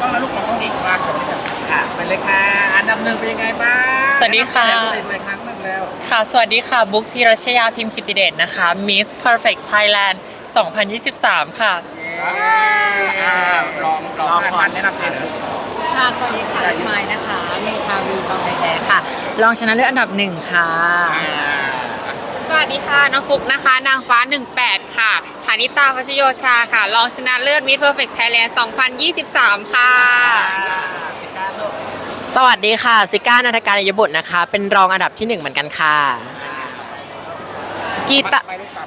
ต้องแล้วลูกของต้องอีกมากเลยค่ะไปเลยค่ะอันดับหนึ่งเป็นยังไงบ้างสวัสดีค่ะแล้วติดเลยครั้งหนึ่งแล้วค่ะ สวัสดีค่ะ บุ๊กธีรชยาพิมพ์กิติเดชนะคะ Miss Perfect Thailand 2023 ค่ะ อ่ารองรองก่อนแนะนำตัวหน่อย ค่ะ สวัสดีค่ะพี่ไม้นะคะ เมทาวีบางไทแท้ค่ะ รองชนะเลิศอันดับหนึ่งค่ะ อ่า สวัสดีค่ะ น้องฟุกนะคะ นางฟ้า 18 ค่ะ ฐานิตาพัชโยชาค่ะ รองชนะเลิศมิ s เพอร์เฟกต์ไทยแลนด์2023 ค่ะสิก้าลูกสวัสดีค่ะ ซิก้านันทการนายบุตรนะคะ เป็นรองอันดับที่หนึ่งเหมือนกันค่ะ กีตาไปลูกต่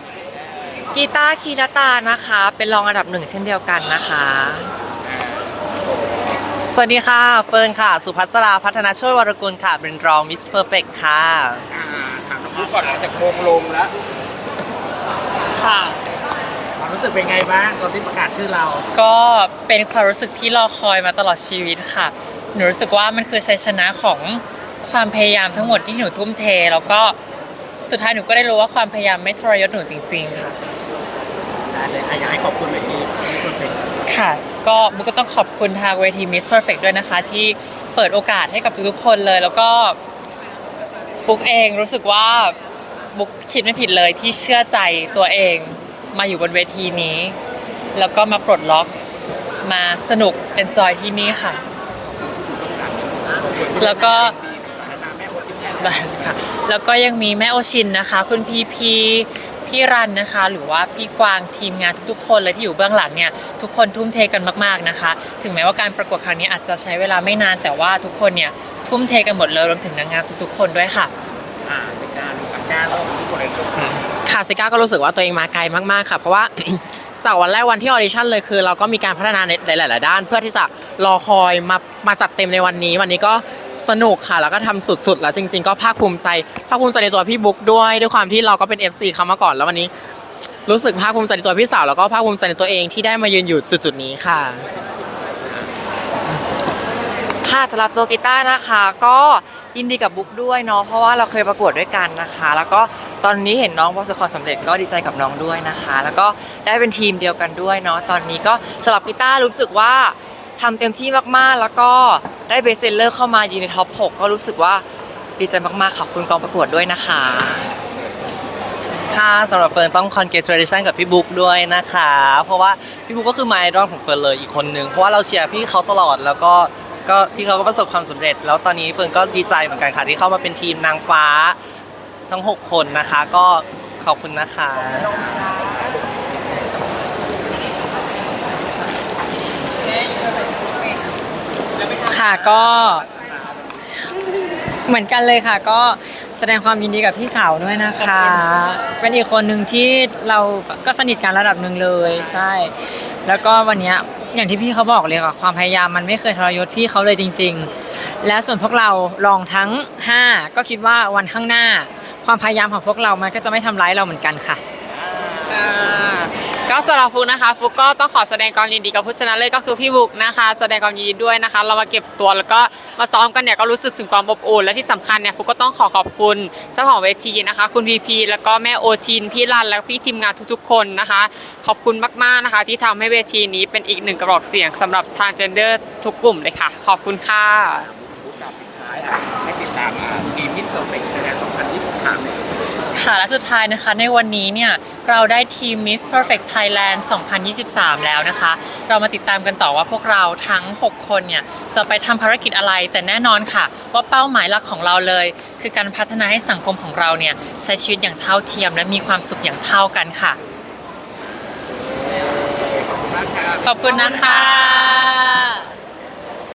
ำกีตาร์คีรตานะคะ เป็นรองอันดับหนึ่งเช่นเดียวกันนะคะ สวัสดีค่ะ เฟิร์นค่ะ สุภัสราพัฒนาช่วยวรกุลค่ะ เป็นรองมิสเพอร์เฟกค่ะ อ่าถามน้องฟุกก่อนหลังจากโมงลงแล้วค่ะ ความรู้สึกเป็นไงบ้างตอนที่ประกาศชื่อเรา ก็เป็นความรู้สึกที่รอคอยมาตลอดชีวิตค่ะ หนูรู้สึกว่ามันคือชัยชนะของความพยายามทั้งหมดที่หนูทุ่มเท แล้วก็สุดท้ายหนูก็ได้รู้ว่าความพยายามไม่ทรยศหนูจริง ๆ ค่ะ ได้เลยอะอยากให้ขอบคุณเวทีที่เพอร์เฟกต์ค่ะ ก็บุ๊กก็ต้องขอบคุณทางเวที Miss Perfect ด้วยนะคะ ที่เปิดโอกาสให้กับทุกๆคนเลย แล้วก็ บุ๊กเองรู้สึกว่าบุ๊กคิดไม่ผิดเลยที่เชื่อใจตัวเองมาอยู่บนเวทีนี้ แล้วก็มาปลดล็อกมาสนุกเป็นจอยที่นี่ค่ะ แล้วก็ค่ะแล้วก็ยังมีแม่โอชินนะคะ คุณพีพี พี่รันนะคะ หรือว่าพี่กวางทีมงานทุกๆ คนเลยที่อยู่เบื้องหลังเนี่ยทุกคนทุ่มเทกันมากๆนะคะ ถึงแม้ว่าการประกวดครั้งนี้อาจจะใช้เวลาไม่นาน แต่ว่าทุกคนเนี่ยทุ่มเทกันหมดเลยรวมถึงนางงามทุกๆ คนด้วยค่ะอ่าสิก้าลูกสิก้าลูกทุกคนเลยลูกค่ะซิก้าก็รู้สึกว่าตัวเองมาไกลมากๆค่ะ เพราะว่าจากวันแรกวันที่ออดิชั่นเลยคือ เราก็มีการพัฒนาในหลาย ๆ ด้าน เพื่อที่จะรอคอยมามาจัดเต็มในวันนี้ วันนี้ก็ สนุกค่ะ แล้วก็ทำสุดๆ แล้วจริง ๆ ก็ภาคภูมิใจ ภาคภูมิใจในตัวพี่บุ๊กด้วย ด้วยความที่เราก็เป็น FC เขามาก่อนแล้ววันนี้ รู้สึกภาคภูมิใจในตัวพี่สาวแล้วก็ภาคภูมิใจในตัวเองที่ได้มายืนอยู่จุดๆนี้ค่ะค่ะสำหรับตัวกีตาร์นะคะ ก็ยินดีกับบุ๊กด้วยเนาะเพราะว่าเราเคยประกวดด้วยกันนะคะ แล้วก็ตอนนี้เห็นน้องประสบความสำเร็จก็ดีใจกับน้องด้วยนะคะ แล้วก็ได้เป็นทีมเดียวกันด้วยเนาะตอนนี้ก็สำหรับกีตาร์รู้สึกว่า ทำเต็มที่มากๆ แล้วก็ได้เบสเซลเลอร์เข้ามาอยืนในท็อป 6 ก็รู้สึกว่าดีใจมากๆขอบคุณกองประกวดด้วยนะคะค่ะสำหรับเฟิร์นต้อง congratulation กับพี่บุ๊กด้วยนะคะ เพราะว่าพี่บุ๊กก็คือ my idol ของเฟิร์นเลยอีกคนนึงเพราะว่าเราเชียร์พี่เขาตลอดแล้วก็ก็พี่เขาก็ประสบความสำเร็จ แล้วตอนนี้เฟิร์นก็ดีใจเหมือนกันค่ะที่เข้ามาเป็นทีมนางฟ้าทั้ง 6 คนนะคะ ก็ขอบคุณนะคะ ค่ะก็เหมือนกันเลยค่ะ ก็แสดงความยินดีกับพี่สาวด้วยนะคะ เป็นอีกคนหนึ่งที่เราก็สนิทกันระดับหนึ่งเลยใช่ แล้วก็วันเนี้ยอย่างที่พี่เขาบอกเลยค่ะความพยายามมันไม่เคยทรยศพี่เขาเลยจริง ๆ และส่วนพวกเราลองทั้ง 5 ก็คิดว่าวันข้างหน้า ความพยายามของพวกเรามันก็จะไม่ทำร้ายเราเหมือนกันค่ะอ่า ก็สำหรับฟุกนะคะฟุกก็ต้องขอแสดงความยินดีกับผู้ชนะเลิศก็คือพี่บุ๊กนะคะ แสดงความยินดีด้วยนะคะ เรามาเก็บตัวแล้วก็มาซ้อมกันเนี่ยก็รู้สึกถึงความอบอุ่นและที่สำคัญเนี่ยฟุกก็ต้องขอขอบคุณเจ้าของเวทีนะคะ คุณพีพีแล้วก็แม่โอชินพี่รันและพี่ทีมงานทุกๆ คนนะคะ ขอบคุณมากๆนะคะ ที่ทำให้เวทีนี้เป็นอีกหนึ่งกระบอกเสียงสำหรับ transgender ทุกกลุ่มเลยค่ะ ขอบคุณค่ะผู้กลับปิดท้ายอะให้ติดตามทีมมิสเพอร์เฟกต์ใน2023เนี่ย ค่ะและสุดท้ายนะคะในวันนี้เนี่ยเราได้ทีม Miss Perfect Thailand 2023 แล้วนะคะ เรามาติดตามกันต่อว่าพวกเราทั้ง 6 คนเนี่ยจะไปทำภารกิจอะไร แต่แน่นอนค่ะ ว่าเป้าหมายหลักของเราเลย คือการพัฒนาให้สังคมของเราเนี่ยใช้ชีวิตอย่างเท่าเทียมและมีความสุขอย่างเท่ากันค่ะ ขอบคุณนะคะ